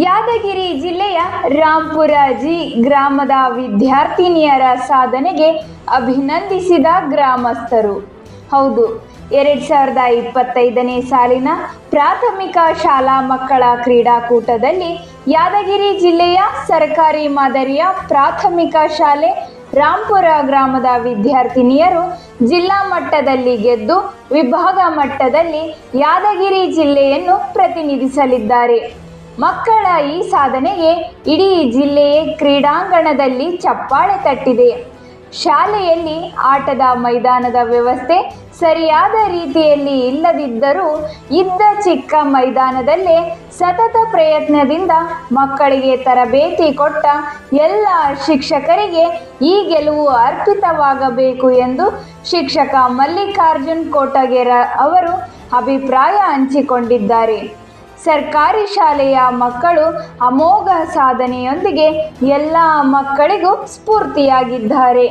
ಯಾದಗಿರಿ ಜಿಲ್ಲೆಯ ರಾಂಪುರ ಜಿ ಗ್ರಾಮದ ವಿದ್ಯಾರ್ಥಿನಿಯರ ಸಾಧನೆಗೆ ಅಭಿನಂದಿಸಿದ ಗ್ರಾಮಸ್ಥರು. ಹೌದು, ಎರಡು ಸಾವಿರದ ಇಪ್ಪತ್ತೈದನೇ ಸಾಲಿನ ಪ್ರಾಥಮಿಕ ಶಾಲಾ ಮಕ್ಕಳ ಕ್ರೀಡಾಕೂಟದಲ್ಲಿ ಯಾದಗಿರಿ ಜಿಲ್ಲೆಯ ಸರ್ಕಾರಿ ಮಾದರಿಯ ಪ್ರಾಥಮಿಕ ಶಾಲೆ ರಾಂಪುರ ಗ್ರಾಮದ ವಿದ್ಯಾರ್ಥಿನಿಯರು ಜಿಲ್ಲಾ ಮಟ್ಟದಲ್ಲಿ ಗೆದ್ದು ವಿಭಾಗ ಮಟ್ಟದಲ್ಲಿ ಯಾದಗಿರಿ ಜಿಲ್ಲೆಯನ್ನು ಪ್ರತಿನಿಧಿಸಲಿದ್ದಾರೆ. ಮಕ್ಕಳ ಈ ಸಾಧನೆಗೆ ಇಡೀ ಜಿಲ್ಲೆಯೇ ಕ್ರೀಡಾಂಗಣದಲ್ಲಿ ಚಪ್ಪಾಳೆ ತಟ್ಟಿದೆ. ಶಾಲೆಯಲ್ಲಿ ಆಟದ ಮೈದಾನದ ವ್ಯವಸ್ಥೆ ಸರಿಯಾದ ರೀತಿಯಲ್ಲಿ ಇಲ್ಲದಿದ್ದರೂ ಇದ್ದ ಚಿಕ್ಕ ಮೈದಾನದಲ್ಲೇ ಸತತ ಪ್ರಯತ್ನದಿಂದ ಮಕ್ಕಳಿಗೆ ತರಬೇತಿ ಕೊಟ್ಟ ಎಲ್ಲ ಶಿಕ್ಷಕರಿಗೆ ಈ ಗೆಲುವು ಅರ್ಪಿತವಾಗಬೇಕು ಎಂದು ಶಿಕ್ಷಕ ಮಲ್ಲಿಕಾರ್ಜುನ್ ಕೋಟಗೆರ ಅವರು ಅಭಿಪ್ರಾಯ ಹಂಚಿಕೊಂಡಿದ್ದಾರೆ. ಸರ್ಕಾರಿ ಶಾಲೆಯ ಮಕ್ಕಳು ಅಮೋಘ ಸಾಧನೆಯೊಂದಿಗೆ ಎಲ್ಲ ಮಕ್ಕಳಿಗೂ ಸ್ಫೂರ್ತಿಯಾಗಿದ್ದಾರೆ.